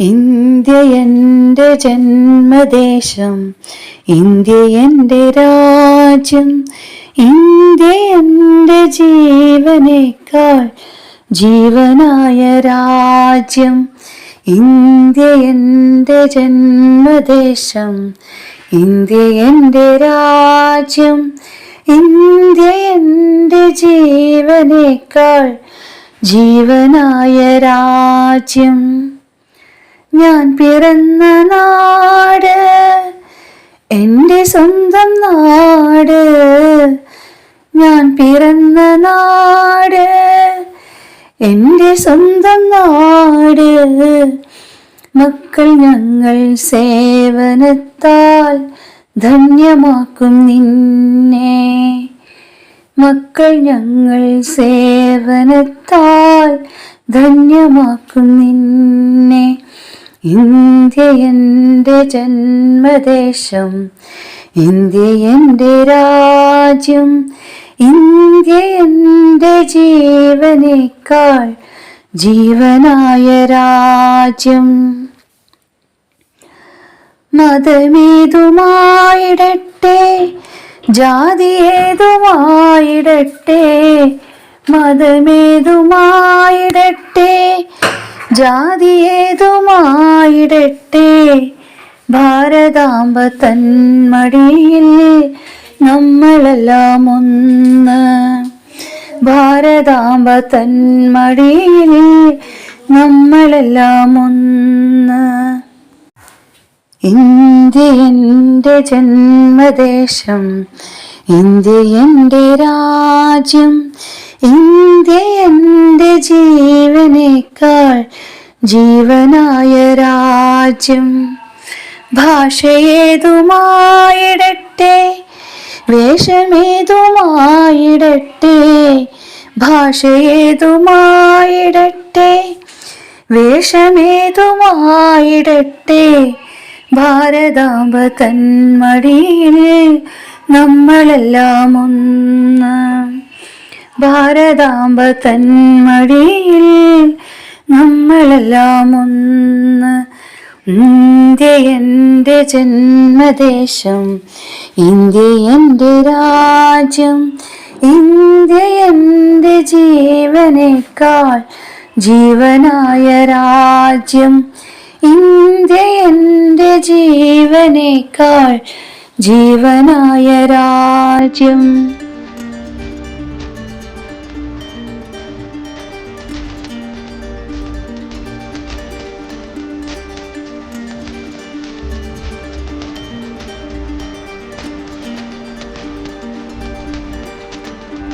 India എന്റെ ജന്മദേശം India എന്റെ രാജ്യം ഇന്ത്യ എന്റെ ജീവനേക്കാൾ ജീവനായ രാജ്യം ഇന്ത്യ എന്റെ ജന്മദേശം ഇന്ത്യ എന്റെ രാജ്യം ഇന്ത്യ എന്റെ ജീവനേക്കാൾ ജീവനായ രാജ്യം. ഞാൻ പിറന്ന നാട് എന്റെ സ്വന്തം നാട്. ഞാൻ പിറന്ന നാട് എന്റെ സ്വന്തം നാട്. മക്കൾ ഞങ്ങൾ സേവനത്താൽ ധന്യമാക്കും നിന്നെ. മക്കൾ ഞങ്ങൾ സേവനത്താൽ ധന്യമാക്കും നിന്നെ. ഇന്ത്യ എന്റെ ജന്മദേശം ഇന്ത്യ എന്റെ രാജ്യം ഇന്ത്യ എന്റെ ജീവനേക്കാൾ ജീവനായ രാജ്യം. മതമേതുമായിടട്ടെ ജാതിയേതുമായിടട്ടെ മതമേതുമായിടട്ടെ ജാതിയേതുമായിടട്ടെ. ഭാരതാംബ തന്മടിയിൽ നമ്മളെല്ലാം ഒന്ന് ഭാരതാംബ തന്മടിയിൽ നമ്മളെല്ലാം ഒന്ന് ഇന്ത്യ എന്റെ ജന്മദേശം ഇന്ത്യ എന്റെ രാജ്യം ഇന്ത്യ എന്റെ ജീവനേക്കാൾ ജീവനായ രാജ്യം ഭാഷയേതുമായിടട്ടെ വേഷമേതുമായിടട്ടെ ഭാഷയേതുമായിടട്ടെ വേഷമേതുമായിടട്ടെ ഭാരതാംബ തന്മടിയിൽ നമ്മളെല്ലാം ഒന്ന് ഭാരതാംബ തന്മടിയിൽ നമ്മളെല്ലാം ഒന്ന് ഇന്ത്യ എന്റെ ജന്മദേശം ഇന്ത്യ എന്റെ രാജ്യം ഇന്ത്യ എന്റെ ജീവനേക്കാൾ ജീവനായ രാജ്യം ഇന്ത്യ എന്റെ ജീവനേക്കാൾ ജീവനായ രാജ്യം.